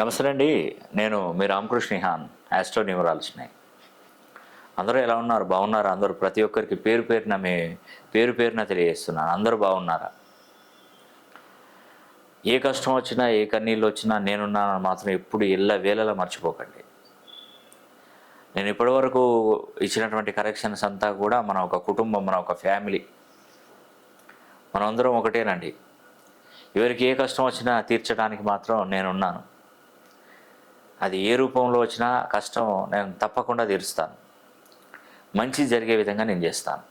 నమస్తే అండి. నేను మీ రామకృష్ణ హాన్ యాస్ట్రో న్యూమరాలజీని అందరూ ఎలా ఉన్నారు? బాగున్నారా? అందరూ? ప్రతి ఒక్కరికి పేరు పేరున మీ పేరు పేరున తెలియజేస్తున్నాను. అందరూ బాగున్నారా? ఏ కష్టం వచ్చినా ఏ కన్నీళ్ళు వచ్చినా నేనున్నానని మాత్రం ఎప్పుడు ఎల్ల వేళలా మర్చిపోకండి. నేను ఇప్పటివరకు ఇచ్చినటువంటి కరెక్షన్స్ అంతా కూడా మన ఒక కుటుంబం మన ఒక ఫ్యామిలీ. మనందరం ఒకటేనండి. ఎవరికి ఏ కష్టం వచ్చినా తీర్చడానికి మాత్రం నేనున్నాను. అది ఏ రూపంలో వచ్చినా కష్టం నేను తప్పకుండా తీరుస్తాను. మంచి జరిగే విధంగా నేను చేస్తాను.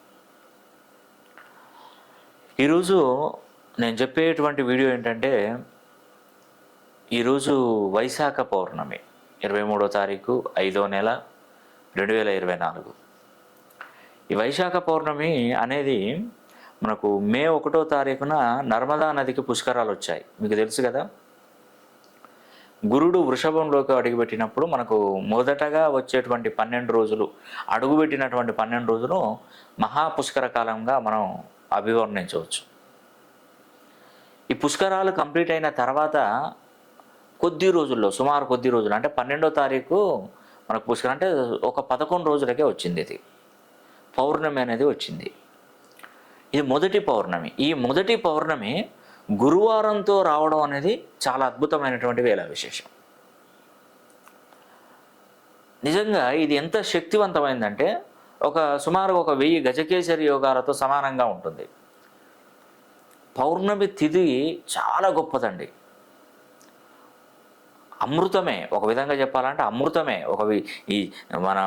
ఈరోజు నేను చెప్పేటువంటి వీడియో ఏంటంటే ఈరోజు వైశాఖ పౌర్ణమి ఇరవై మూడో తారీఖు ఐదో నెల రెండు వేల ఇరవై నాలుగు. ఈ వైశాఖ పౌర్ణమి అనేది మనకు మే ఒకటో తారీఖున నర్మదా నదికి పుష్కరాలు వచ్చాయి. మీకు తెలుసు కదా? గురుడు వృషభంలోకి అడుగుపెట్టినప్పుడు మనకు మొదటగా వచ్చేటువంటి పన్నెండు రోజులు అడుగుపెట్టినటువంటి పన్నెండు రోజులు మహాపుష్కర కాలంగా మనం అభివర్ణించవచ్చు. ఈ పుష్కరాలు కంప్లీట్ అయిన తర్వాత కొద్ది రోజుల్లో సుమారు కొద్ది రోజులు అంటే పన్నెండో తారీఖు మనకు పుష్కరం అంటే ఒక పదకొండు రోజులకే వచ్చింది ఇది. పౌర్ణమి అనేది వచ్చింది. ఇది మొదటి పౌర్ణమి. ఈ మొదటి పౌర్ణమి గురువారంతో రావడం అనేది చాలా అద్భుతమైనటువంటి వేళ విశేషం. నిజంగా ఇది ఎంత శక్తివంతమైందంటే ఒక సుమారు ఒక వెయ్యి గజకేసరి యోగాలతో సమానంగా ఉంటుంది. పౌర్ణమి తిథి చాలా గొప్పదండి. అమృతమే ఒక విధంగా చెప్పాలంటే అమృతమే. ఒక ఈ మన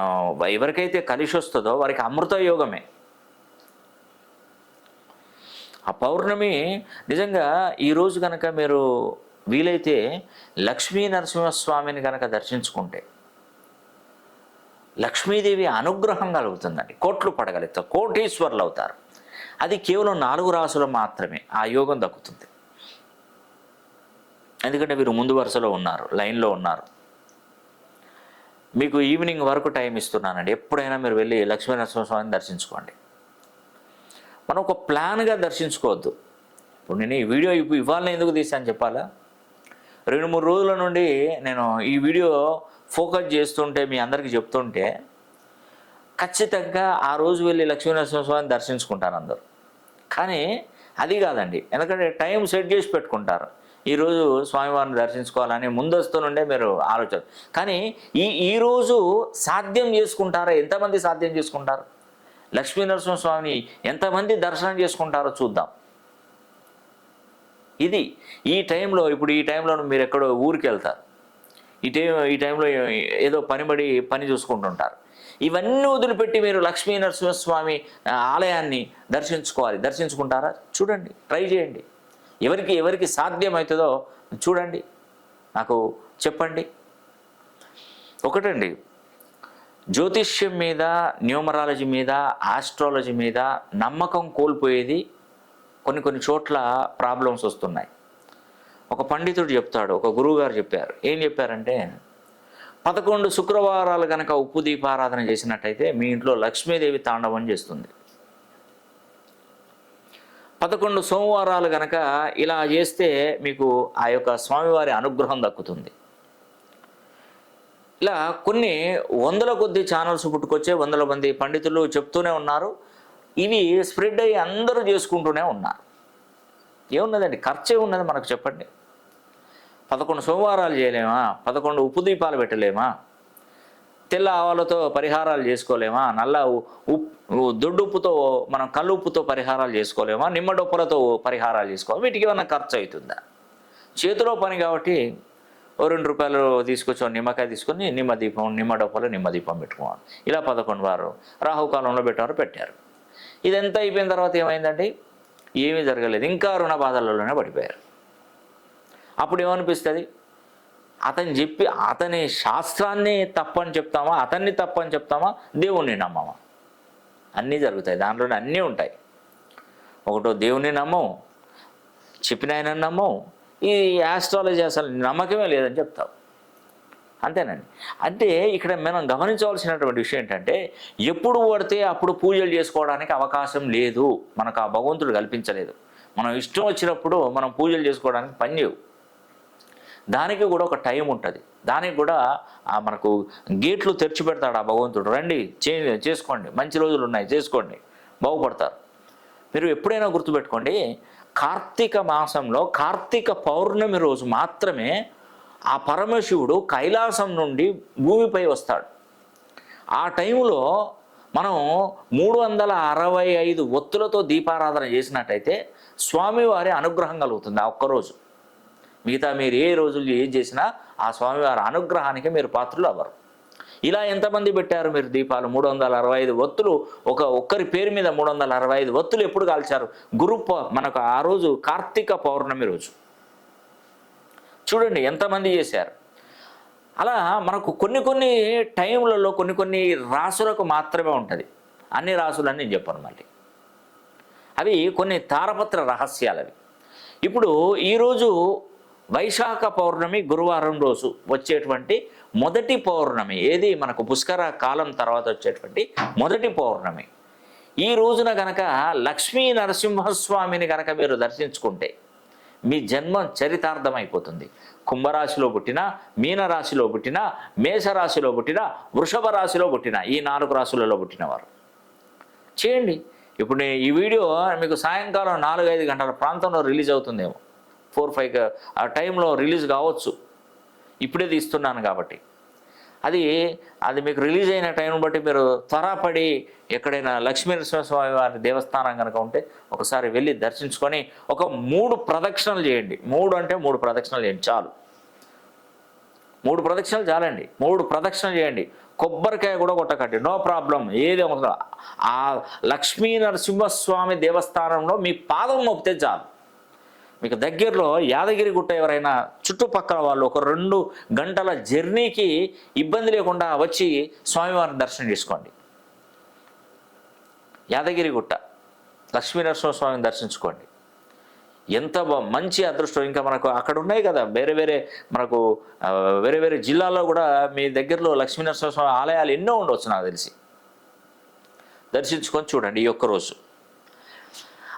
ఎవరికైతే కలిసి వస్తుందో వారికి అమృత యోగమే. ఆ పౌర్ణమి నిజంగా ఈరోజు కనుక మీరు వీలైతే లక్ష్మీ నరసింహస్వామిని కనుక దర్శించుకుంటే లక్ష్మీదేవి అనుగ్రహం కలుగుతుందండి. కోట్లు పడగలుగుతారు కోటీశ్వర్లు అవుతారు. అది కేవలం నాలుగు రాసులు మాత్రమే ఆ యోగం దక్కుతుంది. ఎందుకంటే వీరు ముందు వరుసలో ఉన్నారు లైన్లో ఉన్నారు. మీకు ఈవినింగ్ వరకు టైం ఇస్తున్నానండి. ఎప్పుడైనా మీరు వెళ్ళి లక్ష్మీ నరసింహస్వామిని దర్శించుకోండి. మనం ఒక ప్లాన్గా దర్శించుకోవద్దు. ఇప్పుడు నేను ఈ వీడియో ఇప్పు- ఇవాళ ఎందుకు తీసాను చెప్పాలా? రెండు మూడు రోజుల నుండి నేను ఈ వీడియో ఫోకస్ చేస్తుంటే మీ అందరికీ చెప్తుంటే ఖచ్చితంగా ఆ రోజు వెళ్ళి లక్ష్మీనరసింహస్వామిని దర్శించుకుంటారు అందరూ. కానీ అది కాదండి. ఎందుకంటే టైం సెట్ చేసి పెట్టుకుంటారు. ఈరోజు స్వామివారిని దర్శించుకోవాలని ముందస్తు నుండే మీరు ఆలోచన. కానీ ఈ ఈరోజు సాధ్యం చేసుకుంటారా? ఎంతమంది సాధ్యం చేసుకుంటారు? లక్ష్మీ నరసింహస్వామిని ఎంతమంది దర్శనం చేసుకుంటారో చూద్దాం. ఇది ఈ టైంలో ఇప్పుడు ఈ టైంలో మీరు ఎక్కడో ఊరికి వెళ్తారు. ఈ టైం ఈ టైంలో ఏదో పనిబడి పని చూసుకుంటుంటారు. ఇవన్నీ వదిలిపెట్టి మీరు లక్ష్మీ నరసింహస్వామి ఆలయాన్ని దర్శించుకోవాలి. దర్శించుకుంటారా? చూడండి ట్రై చేయండి. ఎవరికి ఎవరికి సాధ్యమవుతుందో చూడండి. నాకు చెప్పండి. ఒకటండి జ్యోతిష్యం మీద న్యూమరాలజీ మీద ఆస్ట్రాలజీ మీద నమ్మకం కోల్పోయేది కొన్ని కొన్ని చోట్ల ప్రాబ్లమ్స్ వస్తున్నాయి. ఒక పండితుడు చెప్తాడు ఒక గురువు గారు చెప్పారు. ఏం చెప్పారంటే పదకొండు శుక్రవారాలు కనుక ఉప్పు దీపారాధన చేసినట్టయితే మీ ఇంట్లో లక్ష్మీదేవి తాండవం చేస్తుంది. పదకొండు సోమవారాలు కనుక ఇలా చేస్తే మీకు ఆ యొక్క స్వామివారి అనుగ్రహం దక్కుతుంది. ఇలా కొన్ని వందల కొద్ది ఛానల్స్ పుట్టుకొచ్చే వందల మంది పండితులు చెప్తూనే ఉన్నారు. ఇవి స్ప్రెడ్ అయ్యి అందరూ చేసుకుంటూనే ఉన్నారు. ఏమున్నదండి? ఖర్చే ఉన్నది మనకు చెప్పండి. పదకొండు సోమవారాలు చేయలేమా? పదకొండు ఉప్పు దీపాలు పెట్టలేమా? తెల్ల ఆవాలతో పరిహారాలు చేసుకోలేమా? నల్ల ఉ- ఉప్పు దొడ్డుప్పుతో మనం కల్లుప్పుతో పరిహారాలు చేసుకోలేమా? నిమ్మడొప్పులతో పరిహారాలు చేసుకోవాలి వీటికి ఏమైనా ఖర్చు అవుతుందా చేతిలో పని కాబట్టి ఓ రెండు రూపాయలు తీసుకొచ్చి నిమ్మకాయ తీసుకొని నిమ్మ దీపం నిమ్మ డొప్పలో నిమ్మ దీపం పెట్టుకోవాలి. ఇలా పదకొండు వారు రాహుకాలంలో పెట్టారు పెట్టారు. ఇదంతా అయిపోయిన తర్వాత ఏమైందండి? ఏమీ జరగలేదు. ఇంకా రుణ బాధలలోనే పడిపోయారు. అప్పుడు ఏమనిపిస్తుంది? అతను చెప్పి అతని శాస్త్రాన్ని తప్పని చెప్తామా? అతన్ని తప్పని చెప్తామా? దేవుణ్ణి నమ్మమా? అన్నీ జరుగుతాయి. దాంట్లోనే అన్నీ ఉంటాయి. ఒకటో దేవుణ్ణి నమ్మం చెప్పిన ఆయన నమ్మం ఈ యాస్ట్రాలజీ అసలు నమ్మకమే లేదని చెప్తావు. అంతేనండి. అంటే ఇక్కడ మనం గమనించవలసినటువంటి విషయం ఏంటంటే ఎప్పుడు పడితే అప్పుడు పూజలు చేసుకోవడానికి అవకాశం లేదు. మనకు ఆ భగవంతుడు కల్పించలేదు. మనం ఇష్టం వచ్చినప్పుడు మనం పూజలు చేసుకోవడానికి పని లేవు. దానికి కూడా ఒక టైం ఉంటుంది. దానికి కూడా ఆ మనకు గేట్లు తెరిచి పెడతాడు ఆ భగవంతుడు. రండి చే చేసుకోండి. మంచి రోజులు ఉన్నాయి చేసుకోండి. బాగుపడతారు. మీరు ఎప్పుడైనా గుర్తుపెట్టుకోండి కార్తీక మాసంలో కార్తీక పౌర్ణమి రోజు మాత్రమే ఆ పరమశివుడు కైలాసం నుండి భూమిపై వస్తాడు. ఆ టైంలో మనం మూడు వందల అరవై ఐదు ఒత్తులతో దీపారాధన చేసినట్టయితే స్వామివారి అనుగ్రహం కలుగుతుంది ఆ ఒక్కరోజు. మిగతా మీరు ఏ రోజులు ఏం చేసినా ఆ స్వామివారి అనుగ్రహానికి మీరు పాత్రలు అవ్వరు. ఇలా ఎంతమంది పెట్టారు మీరు దీపాలు? మూడు వందల అరవై ఐదు ఒత్తులు. ఒక ఒక్కరి పేరు మీద మూడు వందల అరవై ఐదు ఒత్తులు ఎప్పుడు కాల్చారు? గురు మనకు ఆ రోజు కార్తీక పౌర్ణమి రోజు. చూడండి ఎంతమంది చేశారు. అలా మనకు కొన్ని కొన్ని టైంలలో కొన్ని కొన్ని రాసులకు మాత్రమే ఉంటుంది. అన్ని రాసులని నేను చెప్పను మళ్ళీ. అవి కొన్ని తారపత్ర రహస్యాలు అవి ఇప్పుడు ఈరోజు వైశాఖ పౌర్ణమి గురువారం రోజు వచ్చేటువంటి మొదటి పౌర్ణమి ఏది మనకు పుష్కర కాలం తర్వాత వచ్చేటువంటి మొదటి పౌర్ణమి. ఈ రోజున గనక లక్ష్మీ నరసింహస్వామిని గనక మీరు దర్శించుకుంటే మీ జన్మం చరితార్థమైపోతుంది. కుంభరాశిలో పుట్టిన మీనరాశిలో పుట్టిన మేషరాశిలో పుట్టిన వృషభ రాశిలో పుట్టిన ఈ నాలుగు రాశులలో పుట్టినవారు. చేయండి. ఇప్పుడు నేను ఈ వీడియో మీకు సాయంకాలం నాలుగైదు గంటల ప్రాంతంలో రిలీజ్ అవుతుందేమో. ఫోర్ ఫైవ్ ఆ టైంలో రిలీజ్ కావచ్చు. ఇప్పుడే తీస్తున్నాను కాబట్టి. అది అది మీకు రిలీజ్ అయిన టైం బట్టి మీరు త్వరపడి ఎక్కడైనా లక్ష్మీ నరసింహస్వామి వారి దేవస్థానం కనుక ఉంటే ఒకసారి వెళ్ళి దర్శించుకొని ఒక మూడు ప్రదక్షిణలు చేయండి. మూడు అంటే మూడు ప్రదక్షిణలు చేయండి చాలు. మూడు ప్రదక్షిణలు చాలండి. మూడు ప్రదక్షిణలు చేయండి. కొబ్బరికాయ కూడా కొట్టకండి. No problem. ఏది అవసరం ఆ లక్ష్మీ నరసింహస్వామి దేవస్థానంలో మీ పాదం మోపితే చాలు. మీకు దగ్గరలో యాదగిరి గుట్ట ఎవరైనా చుట్టుపక్కల వాళ్ళు ఒక రెండు గంటల జర్నీకి ఇబ్బంది లేకుండా వచ్చి స్వామివారిని దర్శనం చేసుకోండి. యాదగిరి గుట్ట స్వామిని దర్శించుకోండి. ఎంత మంచి అదృష్టం. ఇంకా మనకు అక్కడ ఉన్నాయి కదా వేరే వేరే మనకు వేరే వేరే జిల్లాలో కూడా మీ దగ్గరలో లక్ష్మీనరసింహస్వామి ఆలయాలు ఎన్నో ఉండవచ్చు నాకు తెలిసి. దర్శించుకొని చూడండి ఈ ఒక్క రోజు.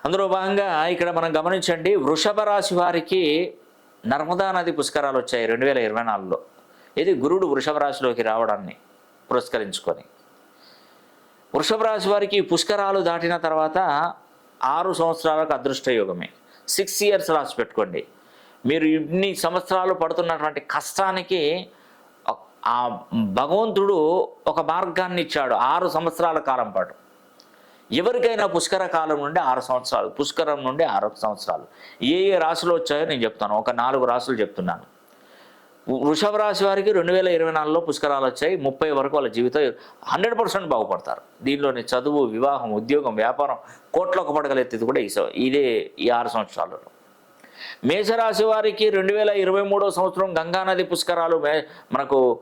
అందులో భాగంగా ఇక్కడ మనం గమనించండి వృషభ రాశి వారికి నర్మదా నది పుష్కరాలు వచ్చాయి రెండు వేల ఇరవై నాలుగులో. ఇది గురుడు వృషభ రాశిలోకి రావడాన్ని పురస్కరించుకొని. వృషభ రాశి వారికి పుష్కరాలు దాటిన తర్వాత ఆరు సంవత్సరాలకు అదృష్ట యోగమే. సిక్స్ ఇయర్స్ రాసి పెట్టుకోండి. మీరు ఇన్ని సంవత్సరాలు పడుతున్నటువంటి కష్టానికి ఆ భగవంతుడు ఒక మార్గాన్ని ఇచ్చాడు ఆరు సంవత్సరాల కాలం పాటు. ఎవరికైనా పుష్కర కాలం నుండి ఆరు సంవత్సరాలు పుష్కరం నుండి ఆరు సంవత్సరాలు. ఏ ఏ రాశులు వచ్చాయో నేను చెప్తాను. ఒక నాలుగు రాశులు చెప్తున్నాను. వృషభ రాశి వారికి రెండు వేల ఇరవై నాలుగులో పుష్కరాలు వచ్చాయి. ముప్పై వరకు వాళ్ళ జీవితం హండ్రెడ్ పర్సెంట్ బాగుపడతారు. దీనిలోని చదువు వివాహం ఉద్యోగం వ్యాపారం కోట్లకు పడగలెత్తేది కూడా ఈ స- ఇదే ఈ ఆరు సంవత్సరాలలో. మేషరాశి వారికి రెండు వేల ఇరవై మూడో సంవత్సరం గంగానది పుష్కరాలు మే మనకు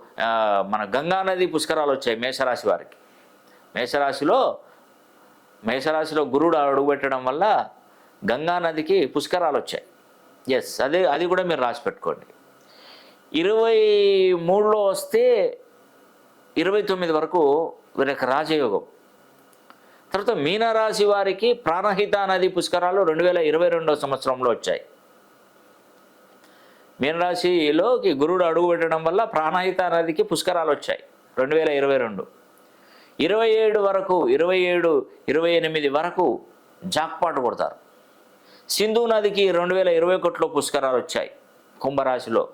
మన గంగానది పుష్కరాలు వచ్చాయి మేషరాశి వారికి. మేషరాశిలో మేషరాశిలో గురుడు అడుగుపెట్టడం వల్ల గంగా నదికి పుష్కరాలు వచ్చాయి. ఎస్ అదే అది కూడా మీరు రాసి పెట్టుకోండి. ఇరవై మూడులో వస్తే ఇరవై తొమ్మిది వరకు వీరికి రాజయోగం. తర్వాత మీనరాశి వారికి ప్రాణహిత నది పుష్కరాలు రెండు వేల ఇరవై రెండో సంవత్సరంలో వచ్చాయి. మీనరాశిలోకి గురుడు అడుగు పెట్టడం వల్ల ప్రాణహిత నదికి పుష్కరాలు వచ్చాయి. రెండు వేల ఇరవై రెండు. ఇరవై ఏడు వరకు ఇరవై ఏడు ఇరవై ఎనిమిది వరకు జాక్పాటు కొడతారు. సింధు నదికి రెండు వేల ఇరవై ఒకటిలో పుష్కరాలు వచ్చాయి కుంభరాశిలో.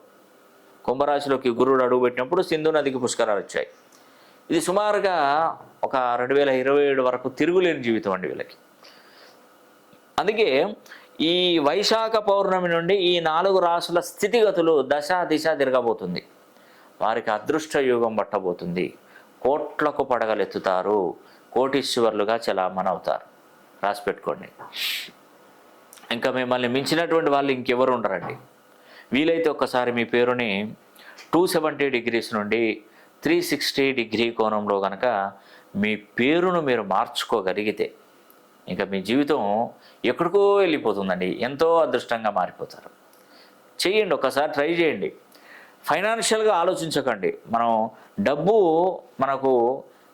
కుంభరాశిలోకి గురుడు అడుగుపెట్టినప్పుడు సింధు నదికి పుష్కరాలు వచ్చాయి. ఇది సుమారుగా ఒక రెండు వేల ఇరవై ఏడు వరకు తిరుగులేని జీవితం అండి వీళ్ళకి. అందుకే ఈ వైశాఖ పౌర్ణమి నుండి ఈ నాలుగు రాసుల స్థితిగతులు దశ దిశ తిరగబోతుంది. వారికి అదృష్ట యుగం పట్టబోతుంది. కోట్లకు పడగలెత్తుతారు కోటీశ్వర్లుగా చలామణవుతారు. రాసి పెట్టుకోండి. ఇంకా మిమ్మల్ని మించినటువంటి వాళ్ళు ఇంకెవరు ఉండరండి. వీలైతే ఒక్కసారి మీ పేరుని టూ సెవెంటీ డిగ్రీస్ నుండి త్రీ సిక్స్టీ డిగ్రీ కోణంలో కనుక మీ పేరును మీరు మార్చుకోగలిగితే ఇంకా మీ జీవితం ఎక్కడికో వెళ్ళిపోతుందండి. ఎంతో అదృష్టంగా మారిపోతారు. చేయండి ఒకసారి ట్రై చేయండి. ఫైనాన్షియల్గా ఆలోచించకండి. మనం డబ్బు మనకు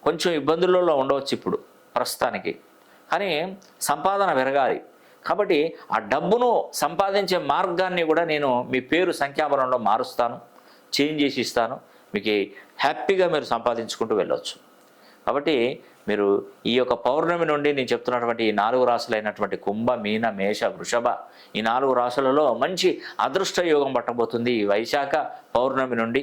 కొంచెం ఇబ్బందులలో ఉండవచ్చు ఇప్పుడు ప్రస్తుతానికి. కానీ సంపాదన పెరగాలి. కాబట్టి ఆ డబ్బును సంపాదించే మార్గాన్ని కూడా నేను మీ పేరు సంఖ్యాబలంలో మారుస్తాను చేంజ్ చేసి ఇస్తాను. మీకు హ్యాపీగా మీరు సంపాదించుకుంటూ వెళ్ళవచ్చు కాబట్టి మీరు ఈ యొక్క పౌర్ణమి నుండి నేను చెప్తున్నటువంటి ఈ నాలుగు రాసులైనటువంటి కుంభ మీన మేష వృషభ ఈ నాలుగు రాసులలో మంచి అదృష్ట యోగం పట్టబోతుంది ఈ వైశాఖ పౌర్ణమి నుండి.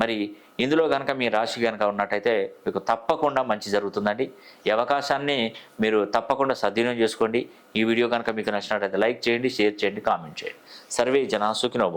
మరి ఇందులో కనుక మీ రాశి కనుక ఉన్నట్టయితే మీకు తప్పకుండా మంచి జరుగుతుందండి. ఈ అవకాశాన్ని మీరు తప్పకుండా సద్వినియోగం చేసుకోండి. ఈ వీడియో కనుక మీకు నచ్చినట్టయితే లైక్ చేయండి షేర్ చేయండి కామెంట్ చేయండి. సర్వే జనా సుఖినో